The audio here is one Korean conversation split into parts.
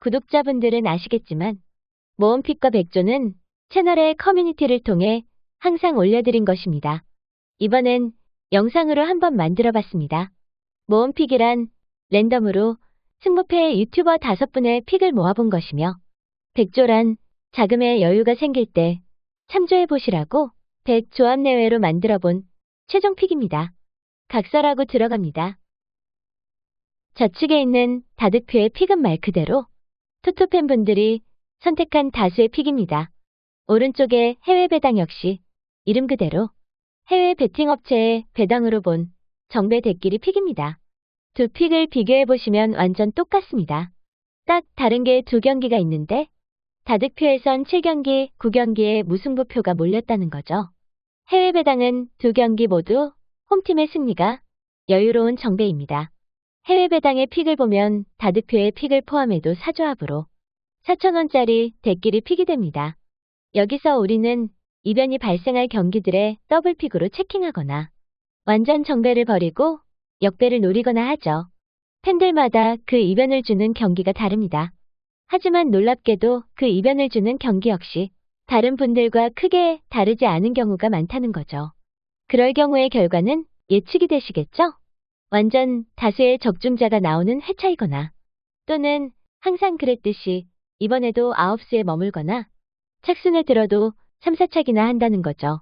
구독자분들은 아시겠지만 모험픽과 백조는 채널의 커뮤니티를 통해 항상 올려드린 것입니다. 이번엔 영상으로 한번 만들어 봤습니다. 모험픽이란 랜덤으로 승무패 유튜버 다섯 분의 픽을 모아본 것이며 백조란 자금의 여유가 생길 때 참조해 보시라고 백 조합 내외로 만들어 본 최종 픽입니다. 각설하고 들어갑니다. 좌측에 있는 다득표의 픽은 말 그대로 투투 팬분들이 선택한 다수의 픽입니다. 오른쪽에 해외 배당 역시 이름 그대로 해외 베팅 업체의 배당으로 본 정배 대끼리 픽입니다. 두 픽을 비교해 보시면 완전 똑같습니다. 딱 다른 게 두 경기가 있는데 다득표에선 7경기, 9경기에 무승부표가 몰렸다는 거죠. 해외 배당은 두 경기 모두 홈팀의 승리가 여유로운 정배입니다. 해외 배당의 픽을 보면 다득표의 픽을 포함해도 사조합으로 4천원짜리 대끼리 픽이 됩니다. 여기서 우리는 이변이 발생할 경기들의 더블 픽으로 체킹하거나 완전 정배를 버리고 역배를 노리거나 하죠. 팬들마다 그 이변을 주는 경기가 다릅니다. 하지만 놀랍게도 그 이변을 주는 경기 역시 다른 분들과 크게 다르지 않은 경우가 많다는 거죠. 그럴 경우의 결과는 예측이 되시겠죠? 완전 다수의 적중자가 나오는 회차이거나 또는 항상 그랬듯이 이번에도 아홉수에 머물거나 착순에 들어도 3, 4착이나 한다는 거죠.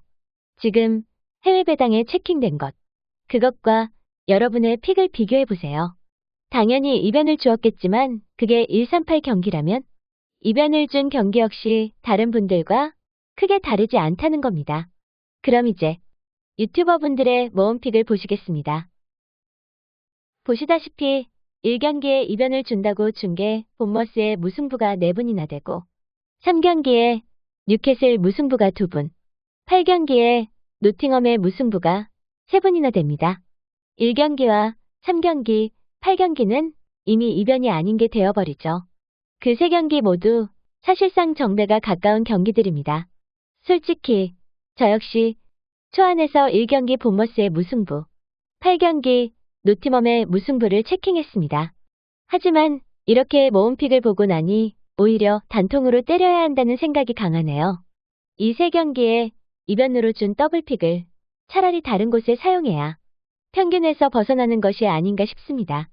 지금 해외 배당에 체킹된 것, 그것과 여러분의 픽을 비교해 보세요. 당연히 이변을 주었겠지만 그게 138 경기라면 이변을 준 경기 역시 다른 분들과 크게 다르지 않다는 겁니다. 그럼 이제 유튜버 분들의 모험픽을 보시겠습니다. 보시다시피 1경기에 이변을 준다고 준게 본머스의 무승부가 4분이나 되고 3경기에 뉴캐슬 무승부가 2분, 8경기에 노팅엄의 무승부가 3분이나 됩니다. 1경기와 3경기, 8경기는 이미 이변이 아닌 게 되어버리죠. 그세 경기 모두 사실상 정배가 가까운 경기들입니다. 솔직히 저 역시 초안에서 1경기 본머스의 무승부, 8경기 노티멈의 무승부를 체킹했습니다. 하지만 이렇게 모음픽을 보고 나니 오히려 단통으로 때려야 한다는 생각이 강하네요. 이 세 경기에 이변으로 준 더블픽을 차라리 다른 곳에 사용해야 평균에서 벗어나는 것이 아닌가 싶습니다.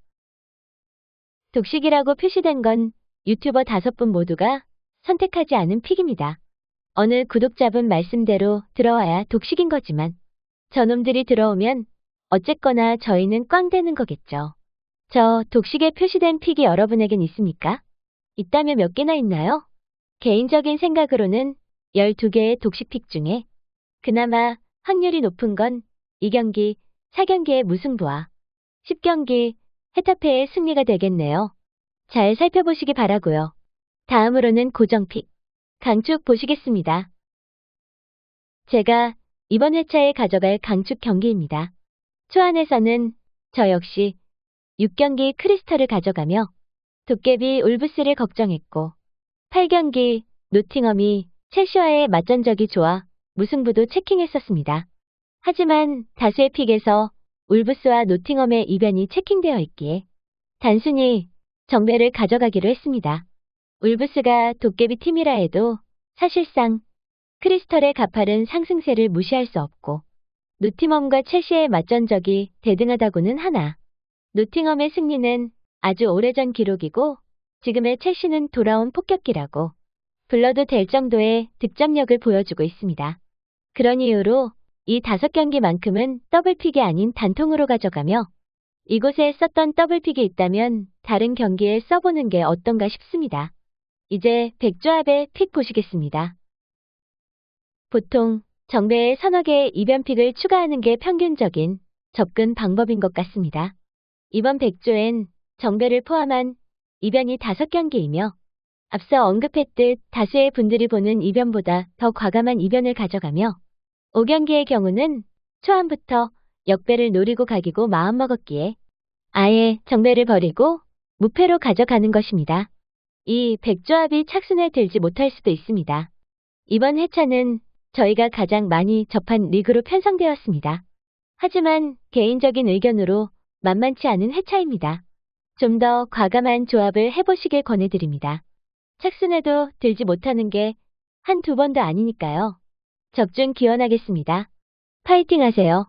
독식이라고 표시된 건 유튜버 다섯 분 모두가 선택하지 않은 픽입니다. 어느 구독자분 말씀대로 들어와야 독식인 거지만 저놈들이 들어오면 어쨌거나 저희는 꽝 되는 거겠죠. 저 독식에 표시된 픽이 여러분에겐 있습니까? 있다면 몇 개나 있나요? 개인적인 생각으로는 12개의 독식 픽 중에 그나마 확률이 높은 건 2경기, 4경기의 무승부와 10경기 헤타페의 승리가 되겠네요. 잘 살펴보시기 바라고요. 다음으로는 고정픽. 강축 보시겠습니다. 제가 이번 회차에 가져갈 강축 경기입니다. 초안에서는 저 역시 6경기 크리스털을 가져가며 도깨비 울브스를 걱정했고 8경기 노팅엄이 첼시와의 맞전적이 좋아 무승부도 체킹했었습니다. 하지만 다수의 픽에서 울브스와 노팅엄의 이변이 체킹되어 있기에 단순히 정배를 가져가기로 했습니다. 울브스가 도깨비 팀이라 해도 사실상 크리스털의 가파른 상승세를 무시할 수 없고 노팅엄과 첼시의 맞전적이 대등하다고는 하나 노팅엄의 승리는 아주 오래전 기록이고 지금의 첼시는 돌아온 폭격기라고 불러도 될 정도의 득점력을 보여주고 있습니다. 그런 이유로 이 다섯 경기만큼은 더블픽이 아닌 단통으로 가져가며 이곳에 썼던 더블픽이 있다면 다른 경기에 써보는 게 어떤가 싶습니다. 이제 백조합의 픽 보시겠습니다. 보통 정배에 서너 개의 이변픽을 추가하는 게 평균적인 접근 방법인 것 같습니다. 이번 백조엔 정배를 포함한 이변이 다섯 경기이며 앞서 언급했듯 다수의 분들이 보는 이변보다 더 과감한 이변을 가져가며 5경기의 경우는 초안부터 역배를 노리고 가기고 마음먹었기에 아예 정배를 버리고 무패로 가져가는 것입니다. 이 백조합이 착순에 들지 못할 수도 있습니다. 이번 회차는 저희가 가장 많이 접한 리그로 편성되었습니다. 하지만 개인적인 의견으로 만만치 않은 회차입니다. 좀 더 과감한 조합을 해보시길 권해드립니다. 착순해도 들지 못하는 게 한 두 번도 아니니까요. 적중 기원하겠습니다. 파이팅 하세요.